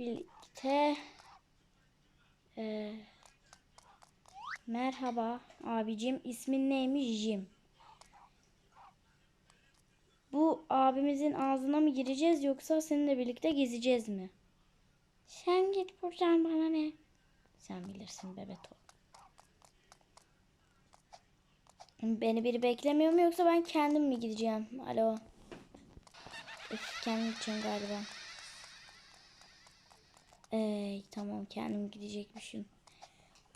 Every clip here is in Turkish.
birlikte Ee, merhaba abicim ismin neymiş Jim bu abimizin ağzına mı gireceğiz yoksa seninle birlikte gezeceğiz mi? Sen git buradan bana ne? Sen bilirsin Bebeto. Beni biri beklemiyor mu yoksa ben kendim mi gideceğim? Alo. Öf, kendim gideceğim galiba. Ey tamam kendim gidecekmişim.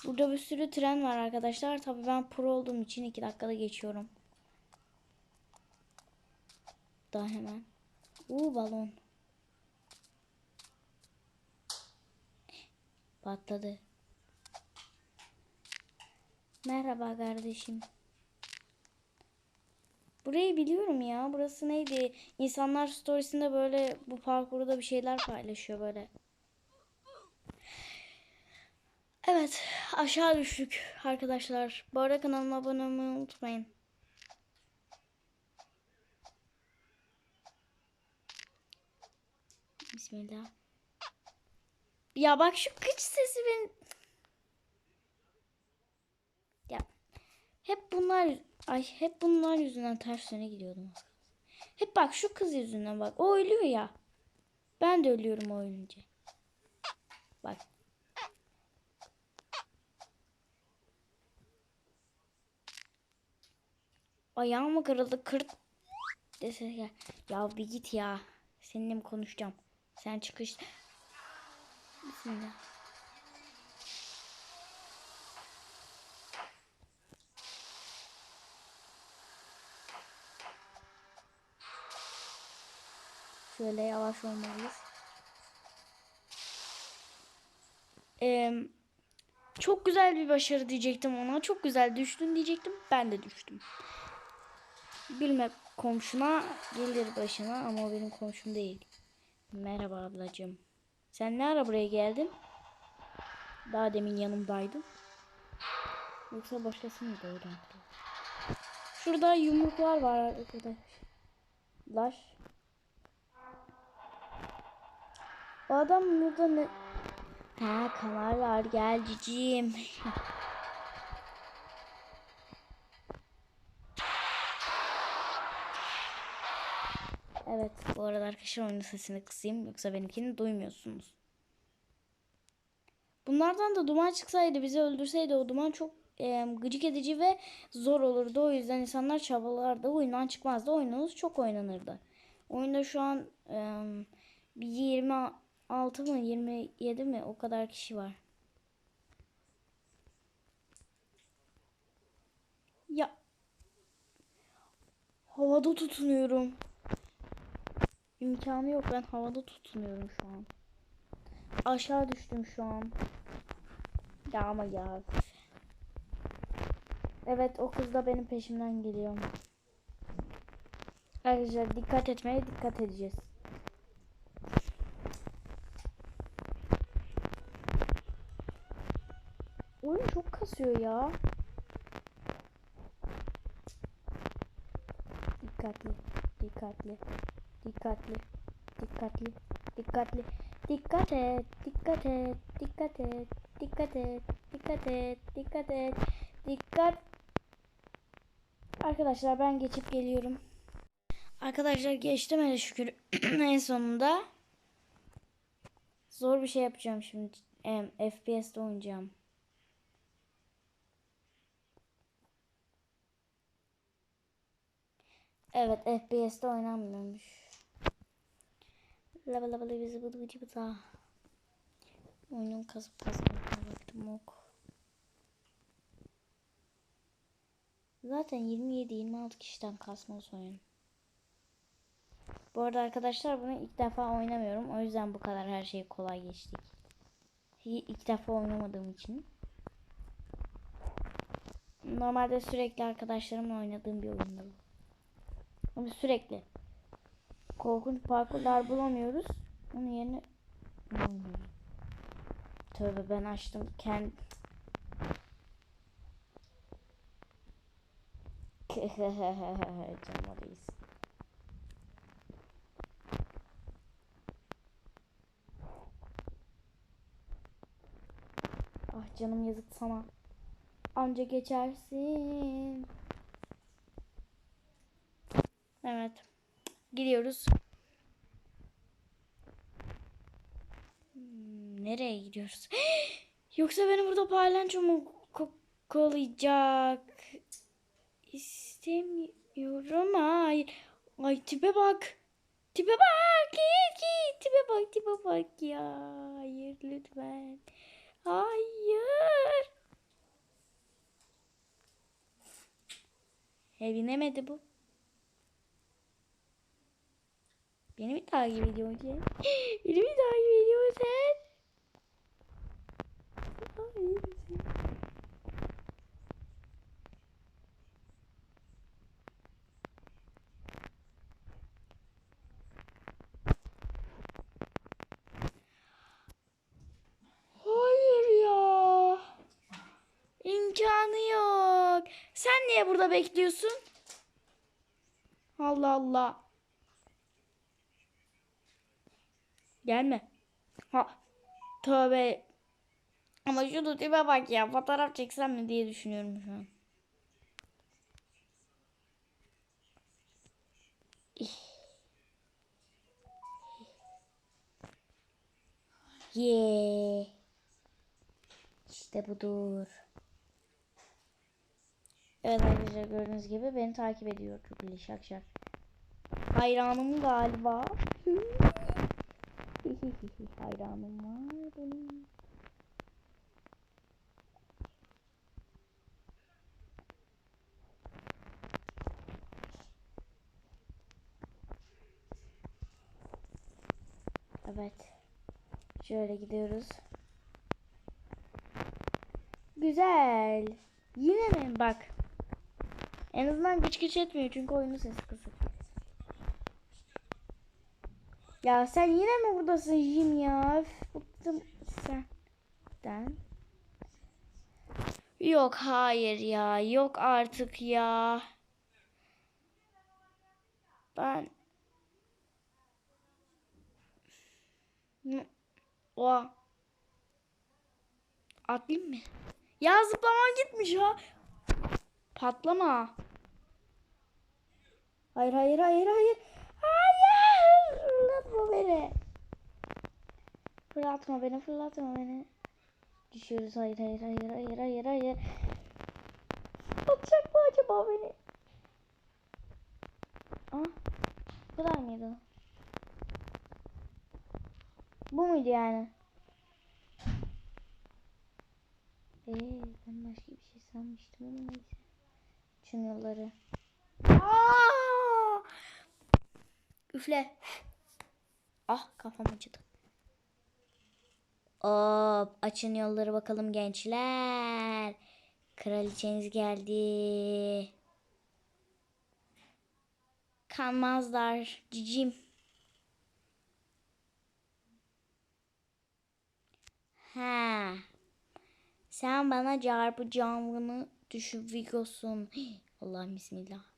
Burada bir sürü tren var arkadaşlar. Tabii ben pro olduğum için 2 dakikada geçiyorum. Daha hemen. Uuu balon. Patladı. Merhaba kardeşim. Burayı biliyorum ya. Burası neydi? İnsanlar storiesinde böyle bu parkurda bir şeyler paylaşıyor böyle. Evet, aşağı düştük arkadaşlar. Bu arada kanalıma abone olmayı unutmayın. Bismillah. Ya bak şu kıç sesi ben... Ya hep bunlar ay hep bunlar yüzünden ters yöne gidiyordum. Hep bak şu kız yüzünden bak. O ölüyor ya. Ben de ölüyorum o. Bak. Ayağım mı kırıldı? Kırt. Dese ya. Ya bir git ya. Seninle mi konuşacağım? Sen çıkış. Bismillah. Şöyle yavaş olmalıyız. Ee, çok güzel bir başarı diyecektim ona. Çok güzel düştün diyecektim. Ben de düştüm. Bilme komşuna gelir başına ama o benim komşum değil. Merhaba ablacığım. Sen ne ara buraya geldin? Daha demin yanımdaydın. Yoksa başkası mıydı oradan? Şurada yumruklar var arkadaşlar. O adam burada ne? Ha kamerlar gel cicim. Evet bu arada arkadaşlar oyunun sesini kısayım yoksa benimkini duymuyorsunuz. Bunlardan da duman çıksaydı bizi öldürseydi o duman çok e, gıcık edici ve zor olurdu. O yüzden insanlar çabalardı. Oyundan çıkmazdı. Oyunumuz çok oynanırdı. Oyunda şu an e, bir 26 mı 27 mi o kadar kişi var. Ya havada tutunuyorum. İmkanı yok. Ben havada tutunuyorum şu an. Aşağı düştüm şu an. Ya ama ya. Evet o kız da benim peşimden geliyor. Arkadaşlar dikkat etmeye dikkat edeceğiz. Oyun çok kasıyor ya. Dikkatli, dikkatli. Dikkatli. Dikkatli. Dikkatli. Dikkat et. Dikkat et. Dikkat et. Dikkat et. Dikkat et. Dikkat et. Dikkat. Arkadaşlar ben geçip geliyorum. Arkadaşlar geçtim hele şükür en sonunda. Zor bir şey yapacağım şimdi. Em, FPS'de oynayacağım. Evet FPS'de oynanmıyormuş. Lava lava lava bizi bıdı bıdı bıdı. Oyunun kasıp kasmakına baktım ok. Zaten 27-26 kişiden kasmaz oyun. Bu arada arkadaşlar bunu ilk defa oynamıyorum. O yüzden bu kadar her şey kolay geçtik. İlk defa oynamadığım için. Normalde sürekli arkadaşlarımla oynadığım bir oyunda bu. Ama sürekli. Korkunç parkurlar bulamıyoruz. Onun yerine. Tövbe ben açtım. Kend... Canmalıyız. canım yazık sana. Anca geçersin. Evet. Gidiyoruz. Hmm, nereye gidiyoruz? Yoksa beni burada palyaço mu ko- kovalayacak? İstemiyorum. Hayır. Ay tipe bak. Tipe bak. Git git. Tipe bak tipe bak ya. Hayır lütfen. Hayır. Evinemedi bu. Beni mi takip ediyor sen? Beni mi takip ediyor sen? Hayır sen. Hayır ya. İmkanı yok. Sen niye burada bekliyorsun? Allah Allah. Gelme. Ha. Tövbe. Ama şu tipe bak ya. Fotoğraf çeksem mi diye düşünüyorum şu an. Yeah. İşte budur. Evet arkadaşlar gördüğünüz gibi beni takip ediyor Çukuli şak şak. Hayranım galiba. Hayranım var benim. Evet. Şöyle gidiyoruz. Güzel. Yine mi? Bak. En azından güç güç etmiyor çünkü oyunun sesi kısık. Ya sen yine mi buradasın Jim ya? Üf, Bıktım senden. Yok hayır ya. Yok artık ya. Ben o atlayayım mı? Ya zıplaman gitmiş ha. Patlama. Hayır hayır hayır. Hayır. Fırlatma beni. Fırlatma beni fırlatma beni. Düşüyoruz hayır hayır hayır hayır hayır hayır. Atacak mı acaba beni? Ah. Bu kadar mıydı? Bu muydu yani? Ee, ben başka bir şey sanmıştım ama neyse. Çın yolları. Aa! Üfle. Ah kafam acıdı. Hop açın yolları bakalım gençler. Kraliçeniz geldi. Kanmazlar cicim. Ha. Sen bana çarpacağımını düşünüyorsun. Allah bismillah.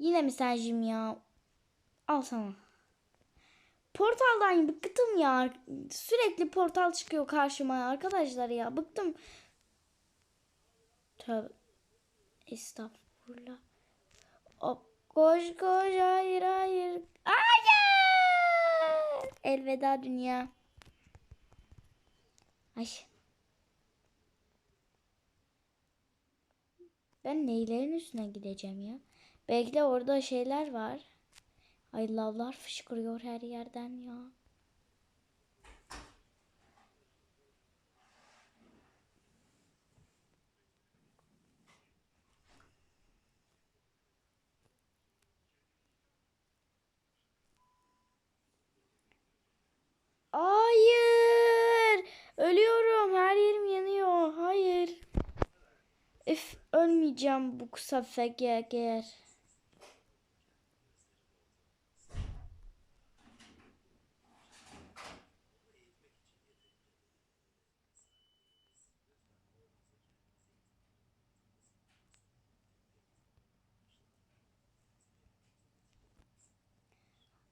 Yine Jim ya? Al sana. Portaldan bıktım ya. Sürekli portal çıkıyor karşıma arkadaşlar ya. Bıktım. Tövbe. Estağfurullah. Hop. Koş koş hayır hayır. Hayır. Elveda dünya. Ay. Ben neylerin üstüne gideceğim ya? Belki de orada şeyler var. Ay lavlar fışkırıyor her yerden ya. Hayır. Ölüyorum. Her yerim yanıyor. Hayır. Üf ölmeyeceğim bu sefer eğer.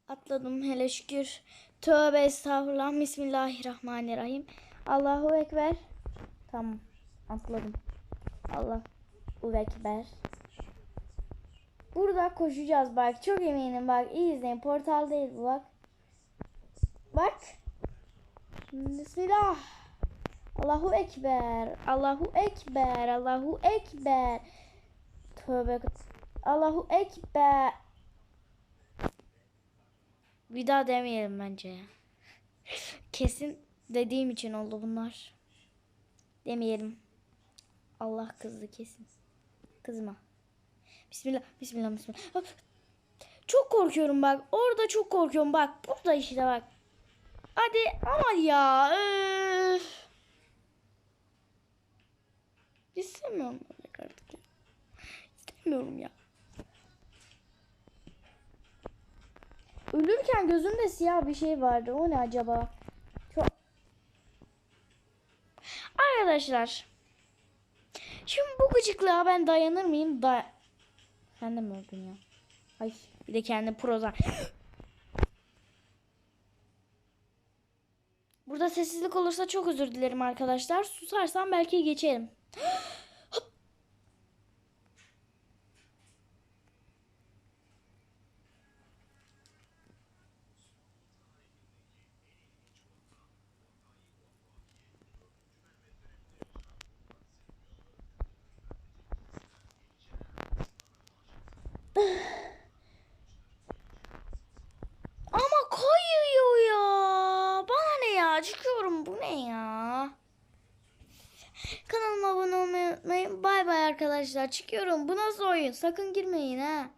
Atladım hele şükür. Tövbe estağfurullah. Bismillahirrahmanirrahim. Allahu Ekber. Tamam. Atladım. Allahu Ekber. Burada koşacağız bak. Çok eminim bak. İyi izleyin. Portal değil bu bak. Bak. Bismillah. Allahu Ekber. Allahu Ekber. Allahu Ekber. Tövbe. Allahu Ekber. Bir daha demeyelim bence. Kesin dediğim için oldu bunlar. Demeyelim. Allah kızdı kesin. Kızma. Bismillah, bismillah, bismillah. Çok korkuyorum bak. Orada çok korkuyorum bak. Burada işte bak. Hadi ama ya. Öf. İstemiyorum artık. İstemiyorum ya. Ölürken gözümde siyah bir şey vardı. O ne acaba? Çok... Arkadaşlar. Şimdi bu gıcıklığa ben dayanır mıyım? Da Sen de mi öldün ya? Ay bir de kendi prozan. Burada sessizlik olursa çok özür dilerim arkadaşlar. Susarsam belki geçerim. Ama koyuyor ya. Bana ne ya? Çıkıyorum. Bu ne ya? Kanalıma abone olmayı unutmayın. Bay bay arkadaşlar. Çıkıyorum. Bu nasıl oyun? Sakın girmeyin ha.